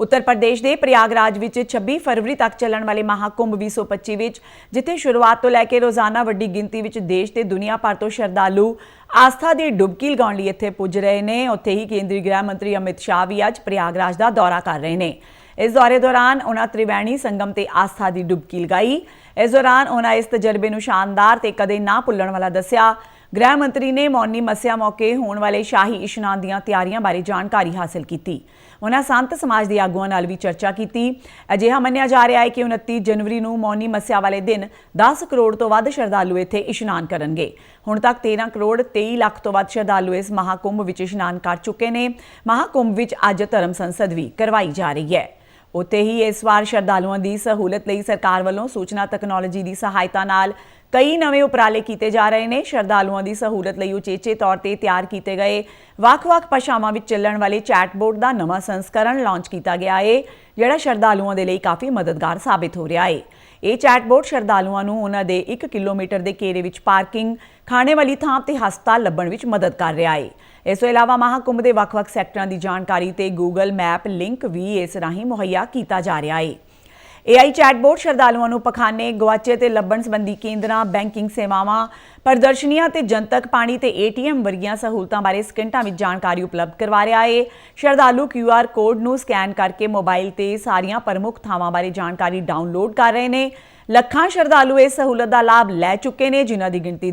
ਉੱਤਰ ਪ੍ਰਦੇਸ਼ ਦੇ ਪ੍ਰਯਾਗਰਾਜ ਵਿੱਚ 26 ਫਰਵਰੀ ਤੱਕ ਚੱਲਣ ਵਾਲੇ ਮਹਾਕੁੰਭ 2025 ਵਿੱਚ, ਜਿੱਥੇ ਸ਼ੁਰੂਆਤ ਤੋਂ ਲੈ ਕੇ ਰੋਜ਼ਾਨਾ ਵੱਡੀ ਗਿਣਤੀ ਵਿੱਚ ਦੇਸ਼ ਤੇ ਦੁਨੀਆ ਭਰ ਤੋਂ ਸ਼ਰਧਾਲੂ ਆਸਥਾ ਦੀ ਡੁਬਕੀ ਲਗਾਉਣ ਲਈ ਇੱਥੇ ਪੁੱਜ ਰਹੇ ਨੇ। ਉੱਥੇ ਹੀ ਕੇਂਦਰੀ ਗ੍ਰਹਿ ਮੰਤਰੀ ਅਮਿਤ ਸ਼ਾਹ ਵੀ ਅੱਜ ਪ੍ਰਯਾਗਰਾਜ ਦਾ ਦੌਰਾ ਕਰ ਰਹੇ ਨੇ। ਇਸ ਦੌਰੇ ਦੌਰਾਨ ਉਹਨਾਂ ਤ੍ਰਿਵੈਣੀ ਸੰਗਮ ਤੇ ਆਸਥਾ ਦੀ ਡੁਬਕੀ ਲਗਾਈ। ਇਸ ਦੌਰਾਨ ਉਹਨਾਂ ਇਸ ਤਜਰਬੇ ਨੂੰ ਸ਼ਾਨਦਾਰ ਤੇ ਕਦੇ ਨਾ ਭੁੱਲਣ ਵਾਲਾ ਦੱਸਿਆ ਗ੍ਰਹਿ ਮੰਤਰੀ ਨੇ ਮੌਨੀ ਮੱਸਿਆ ਮੌਕੇ ਹੋਣ ਵਾਲੇ ਸ਼ਾਹੀ ਇਸ਼ਨਾਨ ਦੀਆਂ ਤਿਆਰੀਆਂ ਬਾਰੇ ਜਾਣਕਾਰੀ ਹਾਸਲ ਕੀਤੀ। ਉਹਨਾਂ ਸੰਤ ਸਮਾਜ ਦੇ ਆਗੂਆਂ ਨਾਲ ਵੀ ਚਰਚਾ ਕੀਤੀ। ਅਜਿਹਾ ਮੰਨਿਆ ਜਾ ਰਿਹਾ ਹੈ ਕਿ 29 ਜਨਵਰੀ ਨੂੰ ਮੌਨੀ ਮੱਸਿਆ ਵਾਲੇ ਦਿਨ 10 ਕਰੋੜ ਤੋਂ ਵੱਧ ਸ਼ਰਧਾਲੂ ਇੱਥੇ ਇਸ਼ਨਾਨ ਕਰਨਗੇ। ਹੁਣ ਤੱਕ 13 ਕਰੋੜ 23 ਲੱਖ ਤੋਂ ਵੱਧ ਸ਼ਰਧਾਲੂ ਇਸ ਮਹਾਕੁੰਭ ਵਿੱਚ ਇਸ਼ਨਾਨ ਕਰ ਚੁੱਕੇ ਨੇ। ਮਹਾਕੁੰਭ ਵਿੱਚ ਅੱਜ ਧਰਮ ਸੰਸਦ ਵੀ ਕਰਵਾਈ ਜਾ ਰਹੀ ਹੈ। ਉੱਥੇ ਹੀ ਇਸ ਵਾਰ ਸ਼ਰਧਾਲੂਆਂ ਦੀ ਸਹੂਲਤ ਲਈ ਸਰਕਾਰ ਵੱਲੋਂ ਸੂਚਨਾ ਤਕਨਾਲੋਜੀ ਦੀ ਸਹਾਇਤਾ ਨਾਲ ਕਈ ਨਵੇਂ ਉਪਰਾਲੇ ਕੀਤੇ ਜਾ ਰਹੇ ਨੇ। ਸ਼ਰਧਾਲੂਆਂ ਦੀ ਸਹੂਲਤ ਲਈ ਉਚੇਚੇ ਤੌਰ ਤੇ ਤਿਆਰ ਕੀਤੇ ਗਏ ਵੱਖ-ਵੱਖ ਭਾਸ਼ਾਵਾਂ ਵਿੱਚ ਚੱਲਣ ਵਾਲੇ ਚੈਟਬੋਟ ਦਾ ਨਵਾਂ ਸੰਸਕਰਣ ਲਾਂਚ ਕੀਤਾ ਗਿਆ ਹੈ ਜਿਹੜਾ ਸ਼ਰਧਾਲੂਆਂ ਦੇ ਲਈ ਕਾਫੀ ਮਦਦਗਾਰ ਸਾਬਿਤ ਹੋ ਰਿਹਾ ਹੈ ਇਹ ਚੈਟਬੋਟ ਸ਼ਰਧਾਲੂਆਂ ਨੂੰ ਉਹਨਾਂ ਦੇ 1 ਕਿਲੋਮੀਟਰ ਦੇ ਘੇਰੇ ਵਿੱਚ ਪਾਰਕਿੰਗ, ਖਾਣੇ ਵਾਲੀ ਥਾਂ ਤੇ ਹਸਪਤਾਲ ਲੱਭਣ ਵਿੱਚ ਮਦਦ ਕਰ ਰਿਹਾ ਹੈ ਇਸ ਤੋਂ ਇਲਾਵਾ ਮਹਾਕੁੰਭ ਦੇ ਵੱਖ-ਵੱਖ ਸੈਕਟਰਾਂ ਦੀ ਜਾਣਕਾਰੀ ਤੇ Google ਮੈਪ ਲਿੰਕ ਵੀ ਇਸ ਰਾਹੀਂ ਮੁਹੱਈਆ ਕੀਤਾ ਜਾ ਰਿਹਾ ਹੈ AI ਚੈਟਬੋਟ ਸ਼ਰਧਾਲੂਆਂ ਨੂੰ ਪਖਾਨੇ ਗਵਾਚੇ ਤੇ ਲੱਭਣ ਸੰਬੰਧੀ ਕੇਂਦਰਾਂ, ਬੈਂਕਿੰਗ ਸੇਵਾਵਾਂ, ਪ੍ਰਦਰਸ਼ਨੀਆਂ ਤੇ ਜਨਤਕ ਪਾਣੀ ਤੇ ATM ਵਰਗੀਆਂ ਸਹੂਲਤਾਂ ਬਾਰੇ ਸਕਿੰਟਾਂ ਵਿੱਚ ਜਾਣਕਾਰੀ ਉਪਲਬਧ ਕਰਵਾ ਰਿਹਾ ਹੈ ਸ਼ਰਧਾਲੂ QR ਕੋਡ ਨੂੰ ਸਕੈਨ ਕਰਕੇ ਮੋਬਾਈਲ ਤੇ ਸਾਰੀਆਂ ਪ੍ਰਮੁੱਖ ਥਾਵਾਂ ਬਾਰੇ ਜਾਣਕਾਰੀ ਡਾਊਨਲੋਡ ਕਰ ਰਹੇ ਨੇ। ਲੱਖਾਂ ਸ਼ਰਧਾਲੂ ਇਸ ਸਹੂਲਤ ਦਾ ਲਾਭ ਲੈ ਚੁੱਕੇ ਨੇ, ਜਿਨ੍ਹਾਂ ਦੀ ਗਿਣਤੀ